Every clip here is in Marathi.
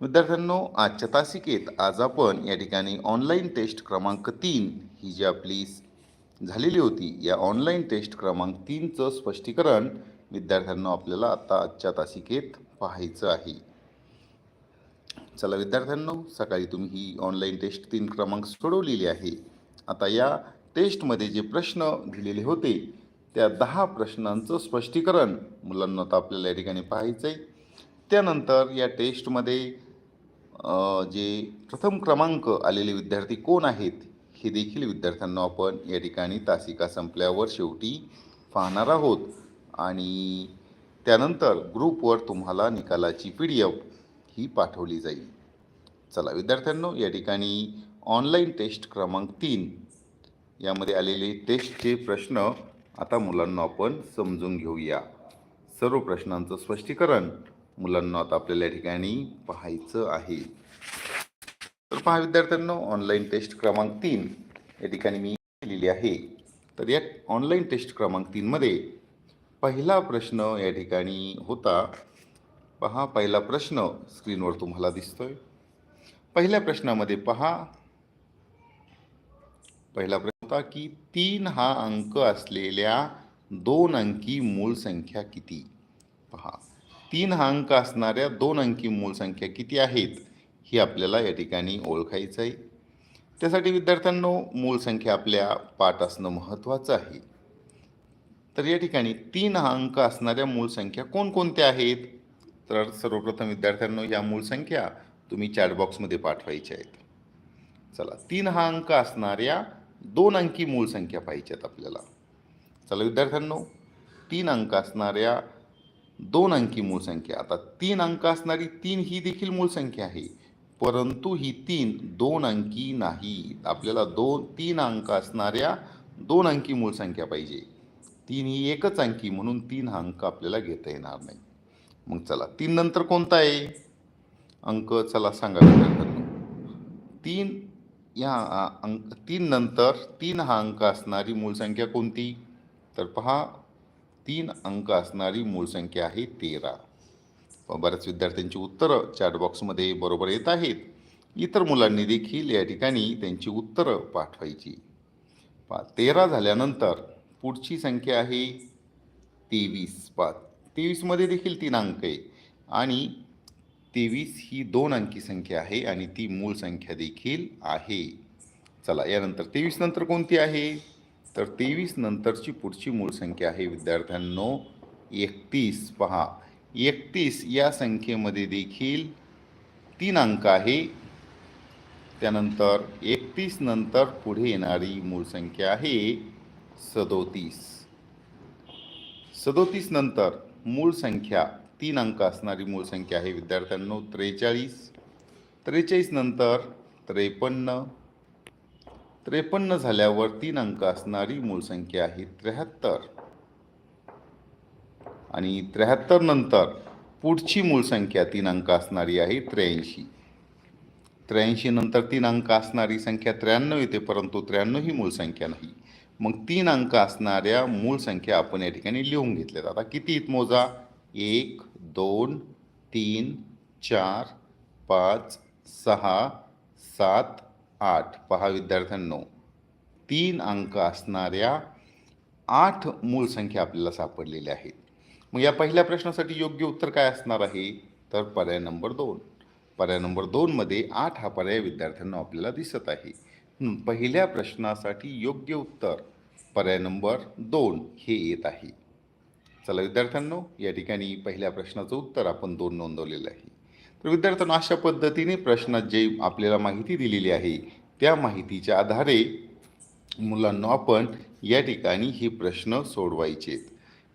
विद्यार्थ्यांनो आजच्या तासिकेत आज आपण या ठिकाणी ऑनलाईन टेस्ट क्रमांक तीन ही जी आपली झालेली होती या ऑनलाईन टेस्ट क्रमांक तीनचं स्पष्टीकरण विद्यार्थ्यांना आपल्याला आता आजच्या तासिकेत पाहायचं आहे. चला विद्यार्थ्यांनो सकाळी तुम्ही ही ऑनलाईन टेस्ट तीन क्रमांक सोडवलेली आहे. आता या टेस्टमध्ये जे प्रश्न दिलेले होते त्या दहा प्रश्नांचं स्पष्टीकरण मुलांना आता आपल्याला या ठिकाणी पाहायचं आहे त्यानंतर या टेस्टमध्ये जे प्रथम क्रमांक आलेले विद्यार्थी कोण आहेत हे देखील विद्यार्थ्यांना आपण या ठिकाणी तासिका संपल्यावर शेवटी पाहणार आहोत. आणि त्यानंतर ग्रुपवर तुम्हाला निकालाची पी डी एफ ही पाठवली जाईल. चला विद्यार्थ्यांनो या ठिकाणी ऑनलाईन टेस्ट क्रमांक तीन यामध्ये आलेले टेस्टचे प्रश्न आता मुलांना आपण समजून घेऊया. सर्व प्रश्नांचं स्पष्टीकरण मुलांना आता आपल्याला या ठिकाणी पाहायचं आहे. तर पहा विद्यार्थ्यांनो ऑनलाईन टेस्ट क्रमांक तीन या ठिकाणी मी लिहिली आहे. तर या ऑनलाईन टेस्ट क्रमांक तीनमध्ये पहिला प्रश्न या ठिकाणी होता. पहा पहिला प्रश्न स्क्रीनवर तुम्हाला दिसतोय. पहिल्या प्रश्नामध्ये पहा. पहिला प्रश्न होता की तीन हा अंक असलेल्या दोन अंकी मूळ संख्या किती? पहा. तीन हा अंक असणाऱ्या दोन अंकी मूळ संख्या किती आहेत ही आपल्याला या ठिकाणी ओळखायचं आहे. त्यासाठी विद्यार्थ्यांनो मूळ संख्या आपल्या पाठ असणं महत्त्वाचं आहे. तर या ठिकाणी तीन हा अंक असणाऱ्या मूळ संख्या कोणकोणत्या आहेत? तर सर्वप्रथम विद्यार्थ्यांनो या मूळ संख्या तुम्ही चॅटबॉक्समध्ये पाठवायच्या आहेत. चला तीन हा अंक असणाऱ्या दोन अंकी मूळ संख्या पाहिजेत आपल्याला. चला विद्यार्थ्यांनो तीन अंक असणाऱ्या दोन अंकी मूळ संख्या. आता तीन अंक असणारी तीन ही देखील मूळ संख्या आहे. परंतु ही तीन दोन अंकी नाही. आपल्याला दोन तीन अंक असणाऱ्या दोन अंकी मूळ संख्या पाहिजे. तीन ही एकच अंकी म्हणून तीन हा अंक आपल्याला घेता येणार नाही. मग चला तीन नंतर कोणता आहे? अंक चला सांगा तीन या अंक तीन नंतर तीन हा अंक असणारी मूळ संख्या कोणती? तर पहा तीन अंक असणारी मूळ संख्या आहे तेरा. बऱ्याच विद्यार्थ्यांची उत्तरं चॅटबॉक्समध्ये बरोबर येत आहेत. इतर मुलांनी देखील या ठिकाणी त्यांची उत्तरं पाठवायची. पा तेरा झाल्यानंतर पुढची संख्या आहे तेवीस. पा तेवीसमध्ये देखील तीन अंक आहे. आणि तेवीस ही दोन अंकी संख्या आहे आणि ती मूळ संख्या देखील आहे. चला यानंतर तेवीस नंतर कोणती आहे? तर तेवीस नंतरची पुढची मूळ संख्या आहे विद्यार्थ्यांनो. एकतीस पहा. एकतीस या संख्येमध्ये देखील तीन अंक आहे. त्यानंतर एकतीस नंतर पुढे येणारी मूळ संख्या आहे सदोतीस. सदोतीस नंतर मूळ संख्या तीन अंक असणारी मूळ संख्या आहे विद्यार्थ्यांनो त्रेचाळीस. त्रेचाळीस नंतर त्रेपन्न. त्रेपन्न झाल्यावर तीन अंक असणारी मूळ संख्या आहे त्र्याहत्तर. आणि त्र्याहत्तर नंतर पुढची मूळ संख्या तीन अंक असणारी आहे त्र्याऐंशी. त्र्याऐंशी नंतर तीन अंक असणारी संख्या त्र्याण्णव येते परंतु त्र्याण्णव ही मूळ संख्या नाही. मग तीन अंक असणाऱ्या मूळ संख्या आपण या ठिकाणी लिहून घेतल्या आता किती आहेत मोजा? एक दोन तीन चार पाच सहा सात आठ. पहा विद्यार्थ्यांनो तीन अंक असणाऱ्या आठ मूळ संख्या आपल्याला सापडलेल्या आहेत. मग या पहिल्या प्रश्नासाठी योग्य उत्तर काय असणार आहे? तर पर्याय नंबर दोन. पर्याय नंबर दोनमध्ये आठ हा पर्याय विद्यार्थ्यांना आपल्याला दिसत आहे. पहिल्या प्रश्नासाठी योग्य उत्तर पर्याय नंबर दोन हे येत आहे. चला विद्यार्थ्यांनो या ठिकाणी पहिल्या प्रश्नाचं उत्तर आपण दोन नोंदवलेलं आहे. तर विद्यार्थ्यांनो अशा पद्धतीने प्रश्नात जे आपल्याला माहिती दिलेली आहे त्या माहितीच्या आधारे मुलांना आपण या ठिकाणी हे प्रश्न सोडवायचेत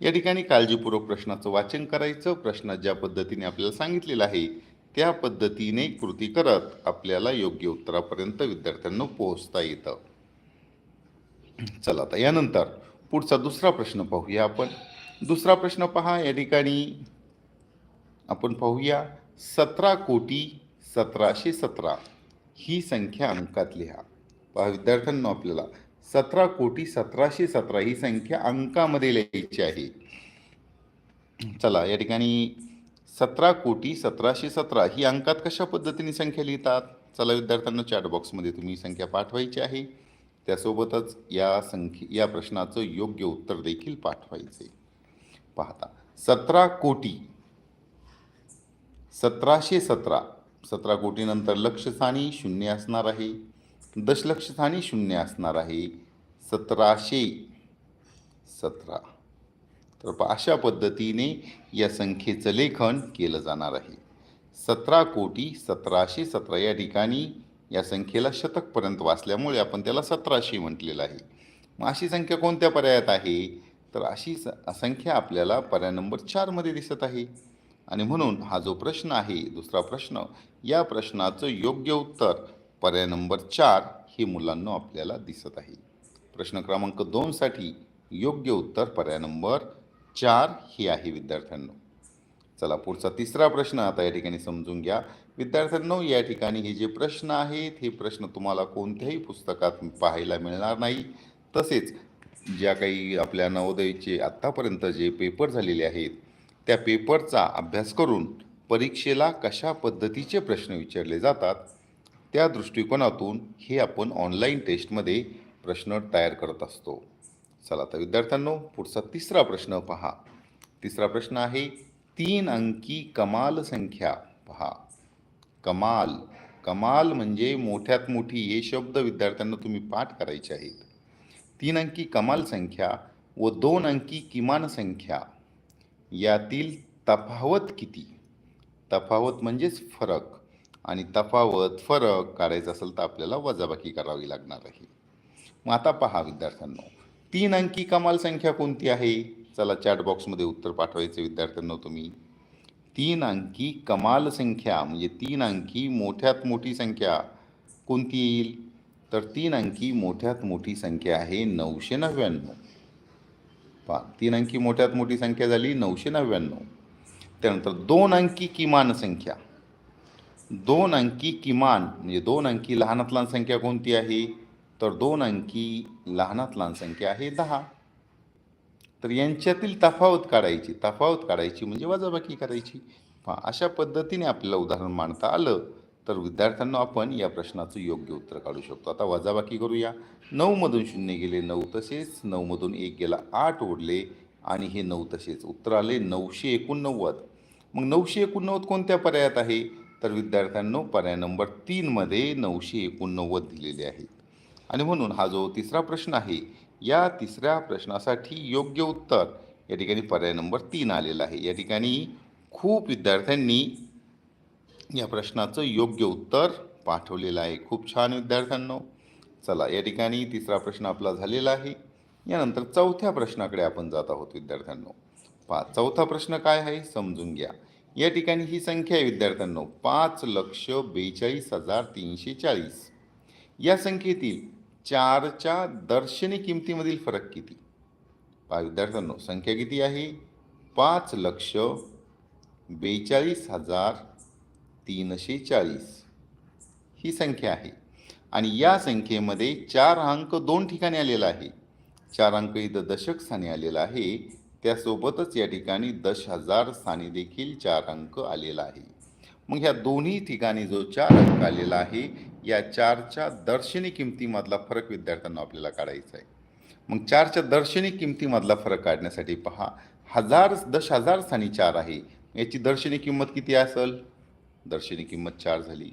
या ठिकाणी काळजीपूर्वक प्रश्नाचं वाचन करायचं प्रश्नात ज्या पद्धतीने आपल्याला सांगितलेलं आहे त्या पद्धतीने कृती करत आपल्याला योग्य उत्तरापर्यंत विद्यार्थ्यांना पोहोचता येतं. चला आता यानंतर पुढचा दुसरा प्रश्न पाहूया आपण. दुसरा प्रश्न पहा या ठिकाणी आपण पाहूया. सतरा कोटी सतराशे सतरा ही संख्या अंकात लिहा. पहा विद्यार्थ्यांना आपल्याला सतरा कोटी सतराशे सतरा ही संख्या अंकामध्ये लिहायची आहे. चला या ठिकाणी सतरा कोटी सतराशे सतरा ही अंकात कशा पद्धतीने संख्या लिहितात? चला विद्यार्थ्यांना चॅट बॉक्समध्ये तुम्ही संख्या पाठवायची आहे. त्यासोबतच या संख्ये या प्रश्नाचं योग्य उत्तर देखील पाठवायचे. पाहता सतरा कोटी सतराशे सतरा. सतरा कोटीनंतर लक्षस्थानी शून्य असणार आहे. दशलक्षस्थानी शून्य असणार आहे. सतराशे सतरा. तर अशा पद्धतीने या संख्येचं लेखन केलं जाणार आहे. सतरा कोटी सतराशे सतरा या ठिकाणी या संख्येला शतकपर्यंत वाचल्यामुळे आपण त्याला सतराशे म्हटलेलं आहे. मग अशी संख्या कोणत्या पर्यायात आहे? तर अशी स संख्या आपल्याला पर्याय नंबर चारमध्ये दिसत आहे. आणि म्हणून हा जो प्रश्न आहे दुसरा प्रश्न या प्रश्नाचं योग्य उत्तर पर्याय नंबर चार हे मुलांना आपल्याला दिसत आहे. प्रश्न क्रमांक दोनसाठी योग्य उत्तर पर्याय नंबर चार हे आहे विद्यार्थ्यांनो. चला पुढचा तिसरा प्रश्न आता या ठिकाणी समजून घ्या. विद्यार्थ्यांनो या ठिकाणी हे जे प्रश्न आहेत हे प्रश्न तुम्हाला कोणत्याही पुस्तकात पाहायला मिळणार नाही. तसेच ज्या काही आपल्या नवोदयचे आत्तापर्यंत जे पेपर झालेले आहेत त्या पेपरचा अभ्यास करून परीक्षेला कशा पद्धतीचे प्रश्न विचारले जातात त्या दृष्टिकोनातून हे आपण ऑनलाईन टेस्टमध्ये प्रश्न तयार करत असतो. चला तर विद्यार्थ्यांनो पुढचा तिसरा प्रश्न पहा. तिसरा प्रश्न आहे तीन अंकी कमाल संख्या पहा. कमाल कमाल म्हणजे मोठ्यात मोठी हे शब्द विद्यार्थ्यांना तुम्ही पाठ करायचे आहेत. तीन अंकी कमाल संख्या व दोन अंकी किमान संख्या यातील तफावत किती? तफावत म्हणजेच फरक. आणि तफावत फरक काढायचा असेल तर आपल्याला वजाबाकी करावी लागणार आहे. मग आता पहा विद्यार्थ्यांनो तीन अंकी कमाल संख्या कोणती आहे? चला चॅट बॉक्समध्ये उत्तर पाठवायचे विद्यार्थ्यांना तुम्ही. तीन अंकी कमाल संख्या म्हणजे तीन अंकी मोठ्यात मोठी संख्या कोणती येईल? तर तीन अंकी मोठ्यात मोठी संख्या आहे नऊशे नव्याण्णव. पहा तीन अंकी मोठ्यात मोठी संख्या झाली नऊशे नव्याण्णव. त्यानंतर दोन अंकी किमान संख्या. दोन अंकी किमान म्हणजे दोन अंकी लहानात लहान संख्या कोणती आहे? तर दोन अंकी लहानात लहान संख्या आहे दहा. तर यांच्यातील तफावत काढायची तफावत काढायची म्हणजे वजाबाकी करायची. पहा अशा पद्धतीने आपल्याला उदाहरण मांडता आलं. तर विद्यार्थ्यांना आपण या प्रश्नाचं योग्य उत्तर काढू शकतो. आता वजाबाकी करूया. नऊमधून शून्य गेले नऊ तसेच नऊमधून एक गेला आठ ओढले आणि हे नऊ तसेच उत्तर आले नऊशे एकोणनव्वद. मग नऊशे एकोणनव्वद कोणत्या पर्यायात आहे? तर विद्यार्थ्यांनो पर्याय नंबर तीनमध्ये नऊशे एकोणनव्वद दिलेले आहेत आणि म्हणून हा जो तिसरा प्रश्न आहे या तिसऱ्या प्रश्नासाठी योग्य उत्तर या ठिकाणी पर्याय नंबर तीन आलेला आहे. या ठिकाणी खूप विद्यार्थ्यांनी या प्रश्नाचं योग्य उत्तर पाठवलेलं आहे. खूप छान विद्यार्थ्यांनो. चला या ठिकाणी तिसरा प्रश्न आपला झालेला आहे. यानंतर चौथ्या प्रश्नाकडे आपण जात आहोत विद्यार्थ्यांनो. पाच चौथा प्रश्न काय आहे? समजून घ्या. या ठिकाणी ही संख्या आहे विद्यार्थ्यांनो. पाच लक्ष बेचाळीस हजार तीनशे चाळीस. या संख्येतील चारच्या दर्शनी किमतीमधील फरक किती? पा विद्यार्थ्यांनो संख्या किती आहे? पाच लक्ष बेचाळीस हजार तीनशे चाळीस ही संख्या आहे. आणि या संख्येमध्ये चार अंक दोन ठिकाणी आलेला आहे. चार अंक इथं दशक स्थानी आलेला आहे. त्यासोबतच या ठिकाणी दश हजार स्थानी देखील चार अंक आलेला आहे. मग ह्या दोन्ही ठिकाणी जो चार अंक आलेला आहे या चारच्या दर्शनी किमतीमधला फरक विद्यार्थ्यांना आपल्याला काढायचा आहे. मग चारच्या दर्शनी किमतीमधला फरक काढण्यासाठी पहा. हजार दश हजार स्थानी चार आहे. याची दर्शनी किंमत किती असेल? दर्शनी किंमत चार झाली.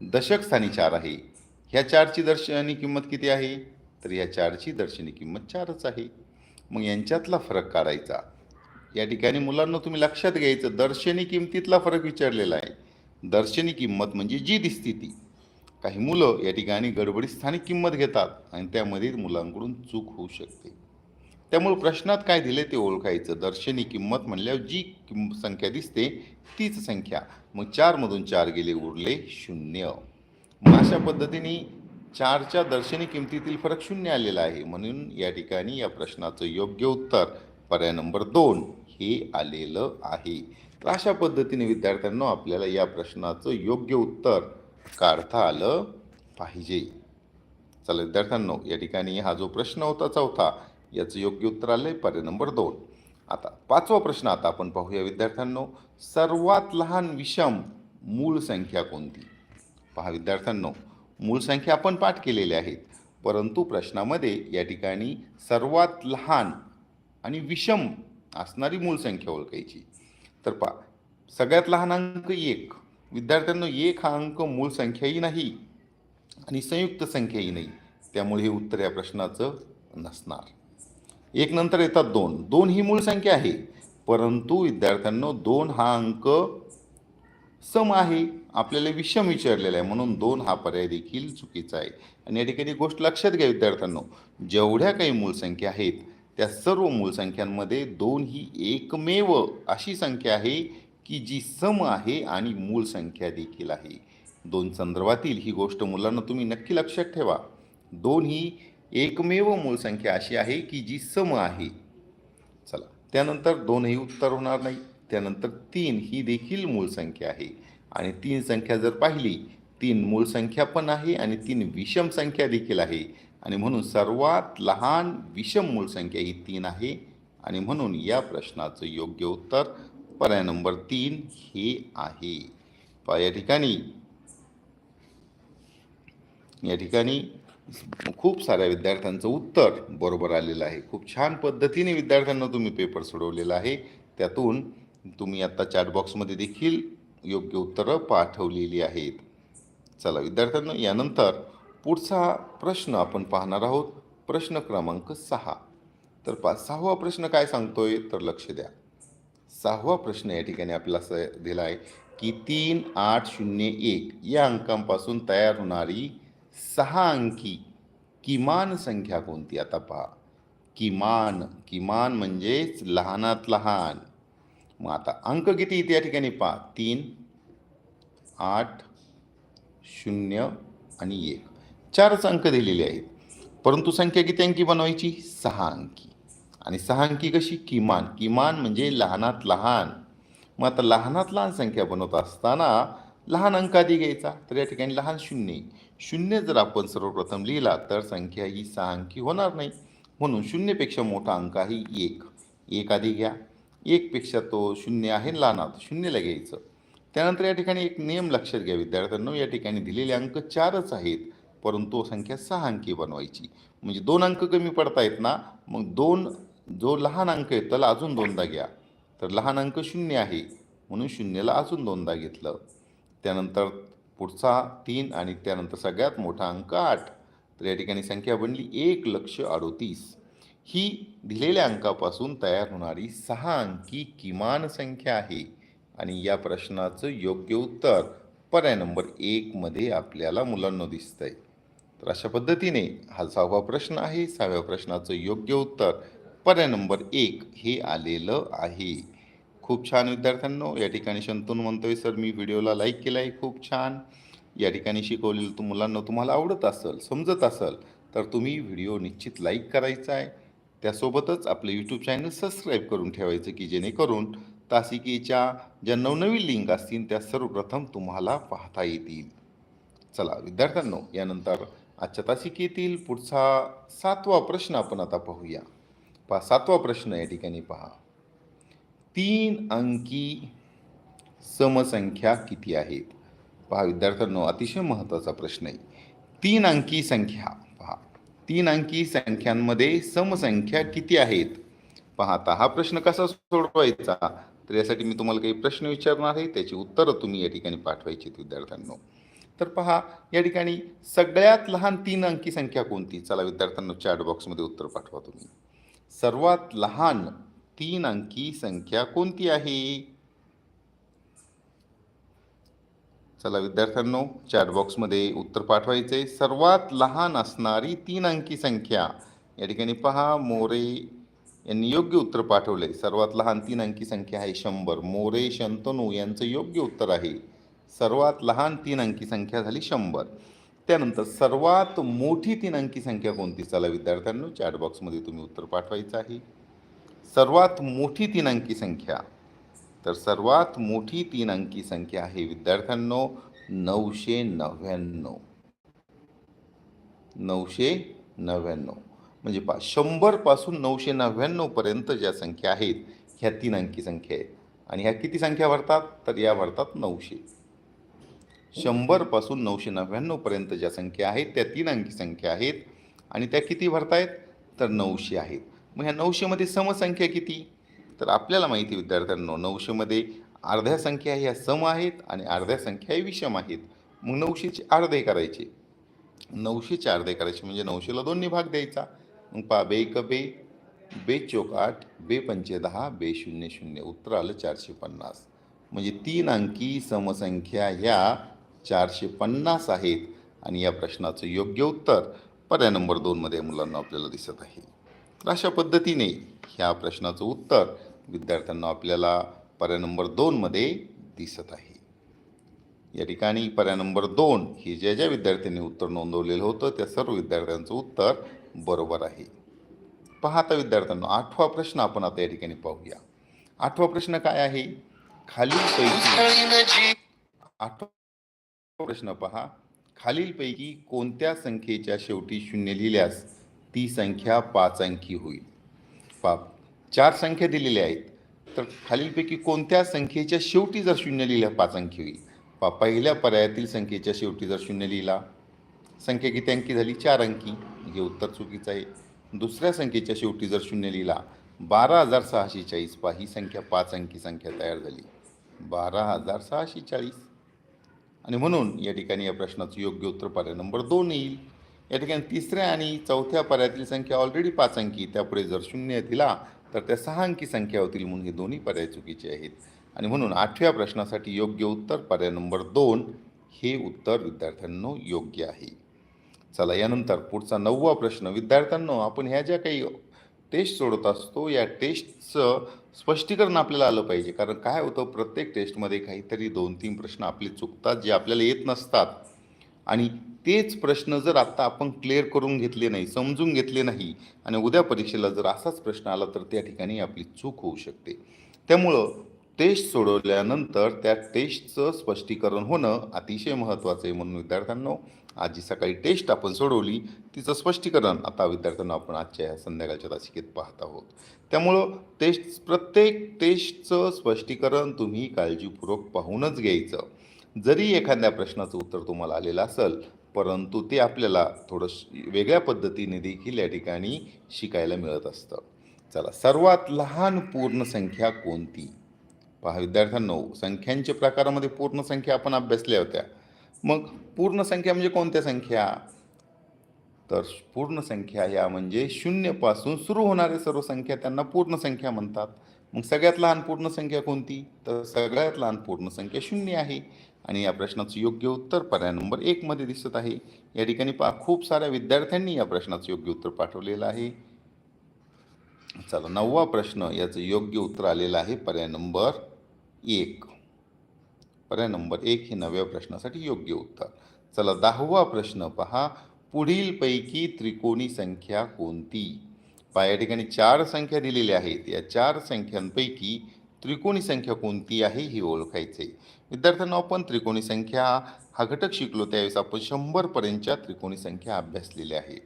दशक स्थानी चार आहे. ह्या चारची दर्शनी किंमत किती आहे? तर या चारची दर्शनी किंमत चारच आहे. मग यांच्यातला फरक काढायचा. या ठिकाणी मुलांना तुम्ही लक्षात घ्यायचं दर्शनी किंमतीतला फरक विचारलेला आहे. दर्शनी किंमत म्हणजे जी दिसती ती काही मुलं या ठिकाणी गडबडीत स्थानिक किंमत घेतात आणि त्यामध्ये मुलांकडून चूक होऊ शकते. त्यामुळे प्रश्नात काय दिले ते ओळखायचं. दर्शनी किंमत म्हणल्यावर जी किंम संख्या दिसते तीच संख्या. मग चारमधून चार गेले उरले शून्य. मग अशा पद्धतीने चारच्या दर्शनी किमतीतील फरक शून्य आलेला आहे. म्हणून या ठिकाणी या प्रश्नाचं योग्य उत्तर पर्याय नंबर दोन हे आलेलं आहे. तर अशा पद्धतीने विद्यार्थ्यांना आपल्याला या प्रश्नाचं योग्य उत्तर काढता आलं पाहिजे. चला विद्यार्थ्यांनो या ठिकाणी हा जो प्रश्न होता चौथा याचं योग्य उत्तर आलं आहे पर्याय नंबर दोन. आता पाचवा प्रश्न आता आपण पाहूया विद्यार्थ्यांनो. सर्वात लहान विषम मूळ संख्या कोणती? पहा विद्यार्थ्यांनो मूळ संख्या आपण पाठ केलेल्या आहेत परंतु प्रश्नामध्ये या ठिकाणी सर्वात लहान आणि विषम असणारी मूळ संख्या ओळखायची. तर पहा सगळ्यात लहान अंक एक. विद्यार्थ्यांनो एक हा अंक मूळ संख्याही नाही आणि संयुक्त संख्याही नाही. त्यामुळे हे उत्तर या प्रश्नाचं नसणार. एक नंतर येतात दोन. दोन ही मूळ संख्या आहे. परंतु विद्यार्थ्यांनो दोन हा अंक सम आहे. आपल्याला विषम विचारलेला आहे. म्हणून दोन हा पर्याय देखील चुकीचा आहे. आणि या ठिकाणी गोष्ट लक्षात घ्या विद्यार्थ्यांनो. जेवढ्या काही मूळ संख्या आहेत त्या सर्व मूळ संख्यांमध्ये दोन ही एकमेव अशी संख्या आहे की जी सम आहे आणि मूळ संख्या देखील आहे. दोन संदर्भातील ही गोष्ट मुलांना तुम्ही नक्की लक्षात ठेवा. दोन ही एकमेव मूळ संख्या अशी आहे की जी सम आहे. त्यानंतर दोनही उत्तर होणार नाही. त्यानंतर तीन ही देखील मूळ संख्या आहे. आणि तीन संख्या जर पाहिली तीन मूळ संख्या पण आहे आणि तीन विषम संख्या देखील आहे. आणि म्हणून सर्वात लहान विषम मूळ संख्या ही तीन आहे. आणि म्हणून या प्रश्नाचं योग्य उत्तर पर्याय नंबर तीन हे आहे. या ठिकाणी या ठिकाणी खूप साऱ्या विद्यार्थ्यांचं उत्तर बरोबर आलेलं आहे. खूप छान पद्धतीने विद्यार्थ्यांना तुम्ही पेपर सोडवलेला आहे. त्यातून तुम्ही आता चॅटबॉक्समध्ये देखील योग्य उत्तरं पाठवलेली आहेत. चला विद्यार्थ्यांना यानंतर पुढचा प्रश्न आपण पाहणार आहोत. प्रश्न क्रमांक सहा. तर पा सहावा प्रश्न काय सांगतोय? तर लक्ष द्या. सहावा प्रश्न या ठिकाणी आपल्याला असं दिला आहे की तीन आठ शून्य एक या अंकांपासून तयार होणारी सहा अंकी किमान संख्या कोणती? आता पहा. किमान किमान म्हणजेच लहानात लहान. मग आता अंक किती त्या या ठिकाणी? पहा. तीन आठ शून्य आणि एक. चारच अंक दिलेले आहेत. परंतु संख्या किती अंकी बनवायची? सहा अंकी. आणि सहा अंकी कशी? किमान. किमान म्हणजे लहानात लहान. मग आता लहानात लहान संख्या बनवत असताना लहान अंक आधी घ्यायचा. तर या ठिकाणी लहान शून्य शून्य जर आपण सर्वप्रथम लिहिला तर संख्या ही सहा अंकी होणार नाही. म्हणून शून्यपेक्षा मोठा अंक आहे एक. एक आधी घ्या. एकपेक्षा तो शून्य आहे आणि लहान आहे. शून्यला घ्यायचं. त्यानंतर या ठिकाणी एक नियम लक्षात घ्या विद्यार्थ्यांनो. या ठिकाणी दिलेले अंक चारच आहेत परंतु संख्या सहा अंकी बनवायची. म्हणजे दोन अंक कमी पडतायत ना मग दोन जो लहान अंक आहे त्याला अजून दोनदा घ्या. तर लहान अंक शून्य आहे म्हणून शून्यला अजून दोनदा घेतलं. त्यानंतर पुढचा तीन आणि त्यानंतर सगळ्यात मोठा अंक आठ. तर या ठिकाणी संख्या बनली एक लक्ष अडोतीस. ही दिलेल्या अंकापासून तयार होणारी सहा अंकी किमान संख्या आहे. आणि या प्रश्नाचं योग्य उत्तर पर्याय नंबर एकमध्ये आपल्याला मुलांना आहे तर अशा पद्धतीने हा सहावा प्रश्न आहे. सहाव्या प्रश्नाचं योग्य उत्तर पर्याय नंबर एक हे आलेलं आहे. खूप छान विद्यार्थ्यांनो. या ठिकाणी शंतून म्हणतोय सर मी व्हिडिओला लाईक केला आहे खूप छान. या ठिकाणी शिकवलेलं तु मुलांना तुम्हाला आवडत असेल समजत असेल तर तुम्ही व्हिडिओ निश्चित लाईक करायचा आहे. त्यासोबतच आपलं यूट्यूब चॅनल सबस्क्राईब करून ठेवायचं की जेणेकरून तासिकेच्या ज्या नवनवीन लिंक असतील त्या सर्वप्रथम तुम्हाला पाहता येतील. चला विद्यार्थ्यांनो यानंतर आजच्या तासिकेतील पुढचा सातवा प्रश्न आपण आता पाहूया. पहा सातवा प्रश्न या ठिकाणी पहा. तीन अंकी समसंख्या किती आहेत? पहा विद्यार्थ्यांनो अतिशय महत्त्वाचा प्रश्न आहे. तीन अंकी संख्या पहा. तीन अंकी संख्यांमध्ये समसंख्या किती आहेत? पाहता हा प्रश्न कसा सोडवायचा? तर यासाठी मी तुम्हाला काही प्रश्न विचारणार आहे त्याची उत्तरं तुम्ही या ठिकाणी पाठवायची विद्यार्थ्यांनो. तर पहा या ठिकाणी सगळ्यात लहान तीन अंकी संख्या कोणती? चला विद्यार्थ्यांनो चॅट बॉक्समध्ये उत्तर पाठवा तुम्ही. सर्वात लहान तीन अंकी संख्या कोणती आहे? चला विद्यार्थ्यांनो चॅट बॉक्समध्ये उत्तर पाठवायचे. सर्वात लहान असणारी तीन अंकी संख्या. या ठिकाणी पहा मोरे यांनी योग्य उत्तर पाठवले. सर्वात लहान तीन अंकी संख्या आहे शंभर. मोरे शंतनू यांचं योग्य उत्तर आहे. सर्वात लहान तीन अंकी संख्या झाली शंभर. त्यानंतर सर्वात मोठी तीन अंकी संख्या कोणती? चला विद्यार्थ्यांनो चॅट बॉक्समध्ये तुम्ही उत्तर पाठवायचं आहे. सर्वात मोठी तीन अंकी संख्या. तर सर्वात मोठी तीन अंकी संख्या आहे विद्यार्थ्यांनो नऊशे नव्याण्णव. नऊशे नव्याण्णव. म्हणजे पा शंभरपासून नऊशे नव्याण्णवपर्यंत ज्या संख्या आहेत ह्या तीन अंकी संख्या आहेत. आणि ह्या किती संख्या भरतात? तर या भरतात नऊशे. शंभरपासून नऊशे नव्याण्णवपर्यंत ज्या संख्या आहेत त्या तीन अंकी संख्या आहेत. आणि त्या किती भरतायत? तर नऊशे आहेत. मग ह्या नऊशेमध्ये समसंख्या किती? तर आपल्याला माहिती विद्यार्थ्यांनो नऊशेमध्ये अर्ध्या संख्या ह्या सम आहेत आणि अर्ध्या संख्या ह्या विषम आहेत. मग नऊशेचे अर्धे करायचे. नऊशेचे अर्धे करायचे म्हणजे नऊशेला दोन्ही भाग द्यायचा. मग पहा बे एक बे बे चोक आठ बे पंचे दहा बे शून्य शून्य. उत्तर आलं चारशे पन्नास. म्हणजे तीन अंकी समसंख्या ह्या चारशे पन्नास आहेत. आणि या प्रश्नाचं योग्य उत्तर पर्याय नंबर दोनमध्ये मुलांना आपल्याला दिसत आहे. तर अशा पद्धतीने ह्या प्रश्नाचं उत्तर विद्यार्थ्यांना आपल्याला पर्याय नंबर दोनमध्ये दिसत आहे. या ठिकाणी पर्याय नंबर दोन हे ज्या ज्या विद्यार्थ्यांनी उत्तर नोंदवलेलं होतं त्या सर्व विद्यार्थ्यांचं उत्तर बरोबर आहे. पहा आता विद्यार्थ्यांना आठवा प्रश्न आपण आता या ठिकाणी पाहूया. आठवा प्रश्न काय आहे? खालीलपैकी आठवा प्रश्न पहा. खालीलपैकी कोणत्या संख्येच्या शेवटी शून्य लिहिल्यास ती संख्या पाच अंकी होईल. पाप चार संख्या दिलेल्या आहेत. तर खालीलपैकी कोणत्या संख्येच्या शेवटी जर शून्य लिहिल्या पाच अंकी होईल? पा पहिल्या पर्यायातील संख्येच्या शेवटी जर शून्य लिहिला संख्या किती अंकी झाली? चार अंकी हे उत्तर चुकीचं आहे. दुसऱ्या संख्येच्या शेवटी जर शून्य लिहिला बारा हजार सहाशे चाळीस. पा ही संख्या पाच अंकी संख्या तयार झाली. बारा हजार सहाशे चाळीस. आणि म्हणून या ठिकाणी या प्रश्नाचं योग्य उत्तर पर्याय नंबर दोन येईल. या ठिकाणी तिसऱ्या आणि चौथ्या पर्यायातील संख्या ऑलरेडी पाच अंकी. त्यापुढे जर शून्य दिला तर त्या सहा अंकी संख्या होतील म्हणून हे दोन्ही पर्याय चुकीचे आहेत. आणि म्हणून आठव्या प्रश्नासाठी योग्य उत्तर पर्याय नंबर दोन हे उत्तर विद्यार्थ्यांनो योग्य आहे. चला यानंतर पुढचा नववा प्रश्न. विद्यार्थ्यांनो आपण ह्या ज्या काही टेस्ट सोडत असतो या टेस्टचं स्पष्टीकरण आपल्याला आलं पाहिजे. कारण काय होतं प्रत्येक टेस्टमध्ये काहीतरी दोन तीन प्रश्न आपले चुकतात जे आपल्याला येत नसतात. आणि तेच प्रश्न जर आत्ता आपण क्लिअर करून घेतले नाही समजून घेतले नाही आणि उद्या परीक्षेला जर असाच प्रश्न आला तर त्या ठिकाणी आपली चूक होऊ शकते. त्यामुळं टेस्ट सोडवल्यानंतर त्या टेस्टचं स्पष्टीकरण होणं अतिशय महत्त्वाचं आहे म्हणून विद्यार्थ्यांनो आज जी सकाळी टेस्ट आपण सोडवली तिचं स्पष्टीकरण आता विद्यार्थ्यांना आपण आजच्या या संध्याकाळच्या तासिकेत पाहत आहोत. त्यामुळं टेस्ट प्रत्येक टेस्टचं स्पष्टीकरण तुम्ही काळजीपूर्वक पाहूनच घ्यायचं. जरी एखाद्या प्रश्नाचं उत्तर तुम्हाला आलेलं असेल परंतु ते आपल्याला थोडं श- वेगळ्या पद्धतीने देखील या ठिकाणी शिकायला मिळत असतं. चला सर्वात लहान पूर्ण संख्या कोणती? पहा विद्यार्थ्यांनो संख्यांच्या प्रकारामध्ये पूर्ण संख्या आपण अभ्यासल्या होत्या. मग पूर्ण संख्या म्हणजे कोणत्या संख्या? तर पूर्ण संख्या या म्हणजे शून्यपासून सुरू होणाऱ्या सर्व संख्या त्यांना पूर्ण संख्या म्हणतात. मग सगळ्यात लहान पूर्ण संख्या कोणती? तर सगळ्यात लहान पूर्ण संख्या शून्य आहे. आणि या प्रश्नाचं योग्य उत्तर पर्याय नंबर एकमध्ये दिसत आहे. या ठिकाणी पा खूप साऱ्या विद्यार्थ्यांनी या प्रश्नाचं योग्य उत्तर पाठवलेलं आहे. चला नववा प्रश्न याचं योग्य उत्तर आलेलं आहे पर्याय नंबर एक. पर्याय नंबर एक हे नव्या प्रश्नासाठी योग्य उत्तर. चला दहावा प्रश्न पहा. पुढीलपैकी त्रिकोणी संख्या कोणती? पहा या ठिकाणी चार संख्या दिलेल्या आहेत. या चार संख्यांपैकी त्रिकोणी संख्या कोणती आहे ही ओळखायचे. विद्यार्थ्यांना आपण त्रिकोणी संख्या हा घटक शिकलो त्यावेळेस आपण शंभरपर्यंतच्या त्रिकोणी संख्या अभ्यासलेल्या आहेत.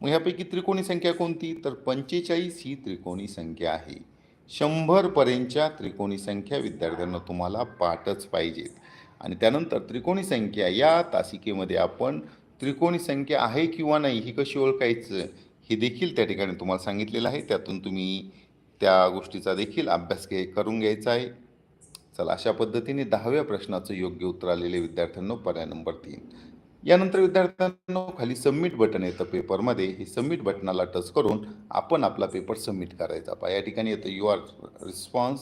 मग ह्यापैकी त्रिकोणी संख्या कोणती? तर पंचेचाळीस ही त्रिकोणी संख्या आहे. शंभरपर्यंतच्या त्रिकोणी संख्या विद्यार्थ्यांना तुम्हाला पाठच पाहिजेत. आणि त्यानंतर त्रिकोणी संख्या या तासिकेमध्ये आपण त्रिकोणी संख्या आहे किंवा नाही ही कशी ओळखायचं? हे देखील त्या ठिकाणी तुम्हाला सांगितलेलं आहे. त्यातून तुम्ही त्या गोष्टीचा देखील अभ्यास घे करून घ्यायचा आहे. चला अशा पद्धतीने दहाव्या प्रश्नाचं योग्य उत्तर आलेले विद्यार्थ्यांनो पर्याय नंबर तीन. यानंतर विद्यार्थ्यांनो खाली सबमिट बटन येतं पेपरमध्ये हे सबमिट बटनाला टच करून आपण आपला पेपर सबमिट करायचा. पहा या ठिकाणी येतं you are response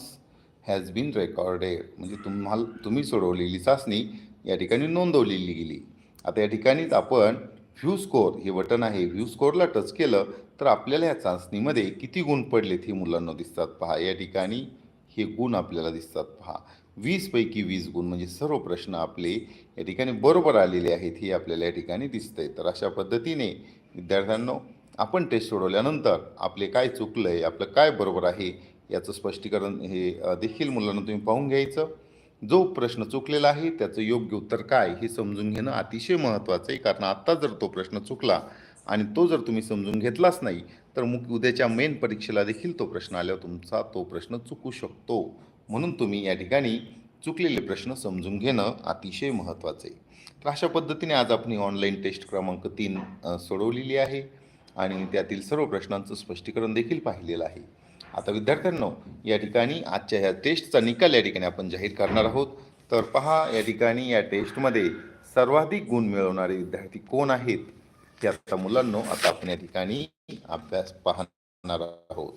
has been recorded म्हणजे तुम्हाला तुम्ही सोडवलेली चाचणी या ठिकाणी नोंदवलेली गेली. आता या ठिकाणीच आपण व्ह्यू स्कोअर हे बटन आहे. व्ह्यू स्कोअरला टच केलं तर आपल्याला या चाचणीमध्ये किती गुण पडलेत हे मुलांना दिसतात पहा. या ठिकाणी हे गुण आपल्याला दिसतात पहा. वीसपैकी वीस गुण म्हणजे सर्व प्रश्न आपले या ठिकाणी बरोबर आलेले आहेत हे आपल्याला या ठिकाणी दिसतंय. तर अशा पद्धतीने विद्यार्थ्यांनो आपण टेस्ट सोडवल्यानंतर आपले काय चुकलं आहे आपलं काय बरोबर आहे याचं स्पष्टीकरण हे देखील मुलांना तुम्ही पाहून घ्यायचं. जो प्रश्न चुकलेला आहे त्याचं योग्य उत्तर काय हे समजून घेणं अतिशय महत्त्वाचं आहे. कारण आत्ता जर तो प्रश्न चुकला आणि तो जर तुम्ही समजून घेतलाच नाही तर मग उद्याच्या मेन परीक्षेला देखील तो प्रश्न आल्यावर तुमचा तो प्रश्न चुकू शकतो. म्हणून तुम्ही या ठिकाणी चुकलेले प्रश्न समजून घेणं अतिशय महत्त्वाचं आहे. तर अशा पद्धतीने आज आपण ऑनलाईन टेस्ट क्रमांक तीन सोडवलेली आहे आणि त्यातील सर्व प्रश्नांचं स्पष्टीकरण देखील पाहिलेलं आहे. आता विद्यार्थ्यांनो या ठिकाणी आजच्या ह्या टेस्टचा निकाल या ठिकाणी आपण जाहीर करणार आहोत. तर पहा या ठिकाणी या टेस्टमध्ये सर्वाधिक गुण मिळवणारे विद्यार्थी कोण आहेत? हे आता मुलांनो आता आपण या ठिकाणी अभ्यास पाहणार आहोत.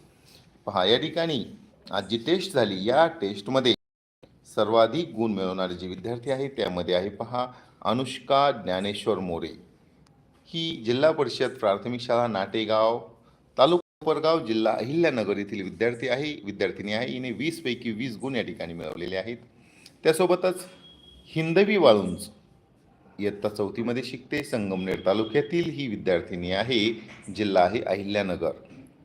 पहा या ठिकाणी आज जी टेस्ट झाली या टेस्टमध्ये सर्वाधिक गुण मिळवणारे जे विद्यार्थी आहेत त्यामध्ये आहे पहा अनुष्का ज्ञानेश्वर मोरे. ही जिल्हा परिषद प्राथमिक शाळा नाटेगाव तालुका कोपरगाव जिल्हा अहिल्यानगर येथील विद्यार्थी आहे. विद्यार्थिनी आहे. हिने वीसपैकी वीस गुण या ठिकाणी मिळवलेले आहेत. त्यासोबतच हिंदवी वाळुंज इयत्ता चौथीमध्ये शिकते. संगमनेर तालुक्यातील ही विद्यार्थिनी आहे. जिल्हा आहे अहिल्यानगर.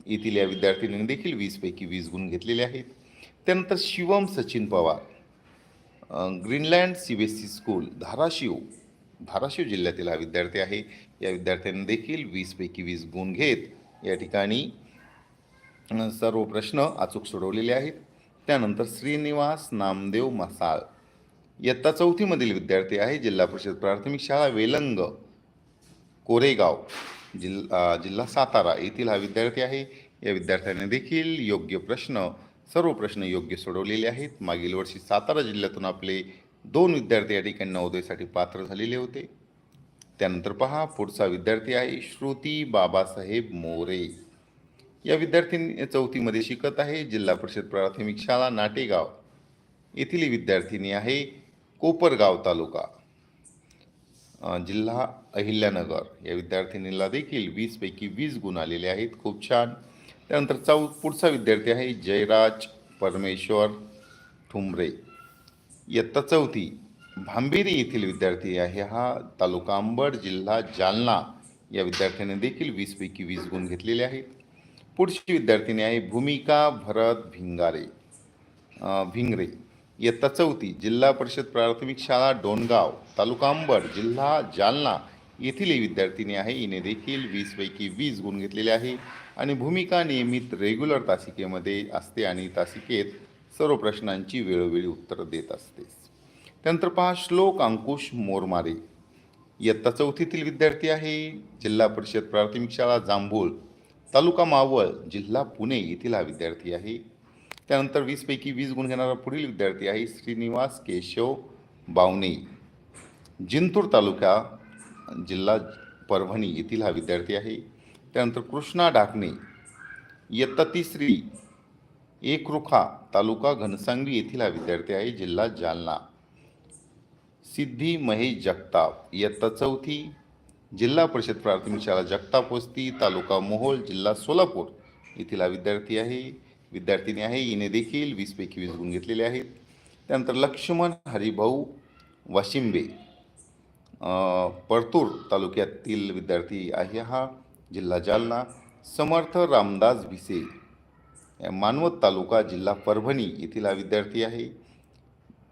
येथील या विद्यार्थिनीने देखील वीसपैकी वीस गुण घेतलेले आहेत. त्यानंतर Shivam Sachin Pawar Greenland C B S C school Dharashiv Dharashiv जिल्ह्यातील हा विद्यार्थी आहे. या विद्यार्थ्यांनी देखील वीसपैकी वीस गुण घेत या ठिकाणी सर्व प्रश्न अचूक सोडवलेले आहेत. त्यानंतर श्रीनिवास नामदेव मसाळ. इयत्ता चौथीमधील विद्यार्थी आहे जिल्हा परिषद प्राथमिक शाळा वेलंग कोरेगाव जिल्हा जिल्हा सातारा येथील हा विद्यार्थी आहे. या विद्यार्थ्याने देखील योग्य प्रश्न सर्व प्रश्न योग्य सोडवलेले आहेत. मागील वर्षी सातारा जिल्ह्यातून आपले दोन विद्यार्थी या ठिकाणी नवोदयसाठी पात्र झालेले होते. त्यानंतर पहा पुढचा विद्यार्थी आहे श्रुती बाबासाहेब मोरे. या विद्यार्थिनी चौथीमध्ये शिकत आहे. जिल्हा परिषद प्राथमिक शाळा नाटेगाव. येथील विद्यार्थिनी आहे कोपरगाव तालुका. जिल्हा अहिल्यानगर. या विद्यार्थिनीला देखील वीसपैकी वीस गुण आलेले आहेत. खूप छान. त्यानंतर चौ पुढचा विद्यार्थी आहे जयराज परमेश्वर ठुमरे. इयत्ता चौथी. भांबेरी येथील विद्यार्थी आहे हा तालुका अंबड जिल्हा जालना. या विद्यार्थ्याने देखील वीसपैकी वीस गुण घेतलेले आहेत. पुढची विद्यार्थिनी आहे भूमिका भरत भिंगारे. भिंगरे. इयत्ता चौथी जिल्हा परिषद प्राथमिक शाळा डोणगाव तालुका अंबड जिल्हा जालना. येथील ही विद्यार्थिनी आहे. हिने देखील वीसपैकी वीस गुण घेतलेले आहे. आणि भूमिका नियमित रेग्युलर तासिकेमध्ये असते आणि तासिकेत सर्व प्रश्नांची वेळोवेळी उत्तरं देत असते. त्यानंतर पहा श्लोक अंकुश मोरमारे. इयत्ता चौथीतील विद्यार्थी आहे. जिल्हा परिषद प्राथमिक शाळा जांभूळ. तालुका मावळ जिल्हा पुणे येथील हा विद्यार्थी आहे. त्यानंतर वीसपैकी वीस गुण घेणारा पुढील विद्यार्थी आहे श्रीनिवास केशव बावणे जिंतूर तालुका जिल्हा परभणी येथील हा विद्यार्थी आहे. त्यानंतर कृष्णा डाकणे इयत्ता तिसरी एकरुखा तालुका घनसांगवी येथील हा विद्यार्थी आहे जिल्हा जालना. सिद्धी महेश जगताप इयत्ता चौथी जिल्हा परिषद प्राथमिक शाळा जगताप वस्ती तालुका मोहोळ जिल्हा सोलापूर. येथील हा विद्यार्थी आहे. विद्यार्थिनी आहे. हिने देखील वीसपैकी वीस गुण घेतलेले आहेत. त्यानंतर लक्ष्मण हरिभाऊ वाशिंबे परतूर तालुक्यातील विद्यार्थी आहे हा. जिल्हा जालना. समर्थ रामदास भिसे मानवत तालुका जिल्हा परभणी येथील हा विद्यार्थी आहे.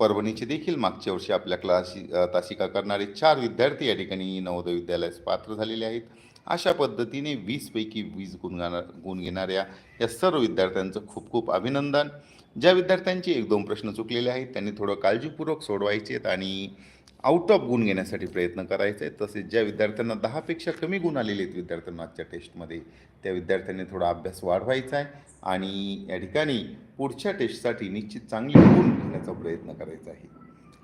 परभणीचे देखील मागच्या वर्षी आपल्या क्लासी तासिका करणारे चार विद्यार्थी या ठिकाणी नवोदय विद्यालयास पात्र झालेले आहेत. अशा पद्धतीने वीसपैकी वीस गुण गाणार गुण घेणाऱ्या या सर्व विद्यार्थ्यांचं खूप खूप अभिनंदन. ज्या विद्यार्थ्यांचे एक दोन प्रश्न चुकलेले आहेत त्यांनी थोडं काळजीपूर्वक सोडवायचे आहेत आणि आउट ऑफ गुण घेण्यासाठी प्रयत्न करायचा आहे तसेच ज्या विद्यार्थ्यांना दहापेक्षा कमी गुण आलेले आहेत विद्यार्थ्यांना आजच्या टेस्टमध्ये त्या विद्यार्थ्यांनी थोडा अभ्यास वाढवायचा आहे आणि या ठिकाणी पुढच्या टेस्टसाठी निश्चित चांगले गुण घेण्याचा प्रयत्न करायचा आहे.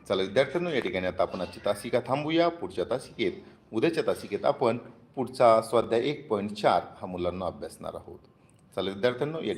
चला विद्यार्थ्यांनो या ठिकाणी आता आपण आजची तासिका थांबूया. पुढच्या तासिकेत उद्याच्या तासिकेत आपण पुढचा स्वाध्याय एक पॉईंट चार हा मुलांना अभ्यासणार आहोत. चला विद्यार्थ्यांनो या